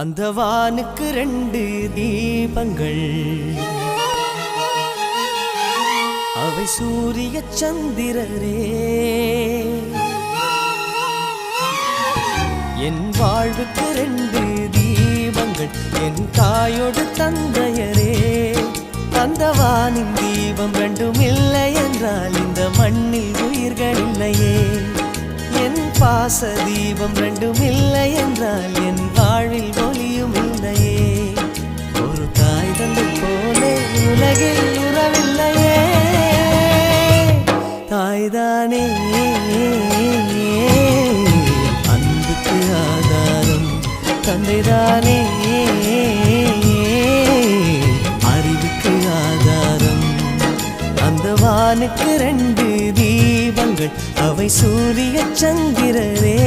அந்த வானுக்கு ரெண்டு தீபங்கள். அவை சூரிய சந்திரரே. என் வாழ்வுக்கு ரெண்டு தீபங்கள் என் தாயோடு தந்தையரே. தந்தவானின் தீபம் ரெண்டும் இல்லை என்றால் இந்த மண்ணில் உயிர்கள் இல்லையே. என் பாச தீபம் ரெண்டும் இல்லை என்றால் தாய்தானே அன்புக்கு ஆதாரம் தந்தைதானே. அறிவுக்கு ஆதாரம் அந்த வானுக்கு ரெண்டு தீபங்கள். அவை சூரிய சந்திரரே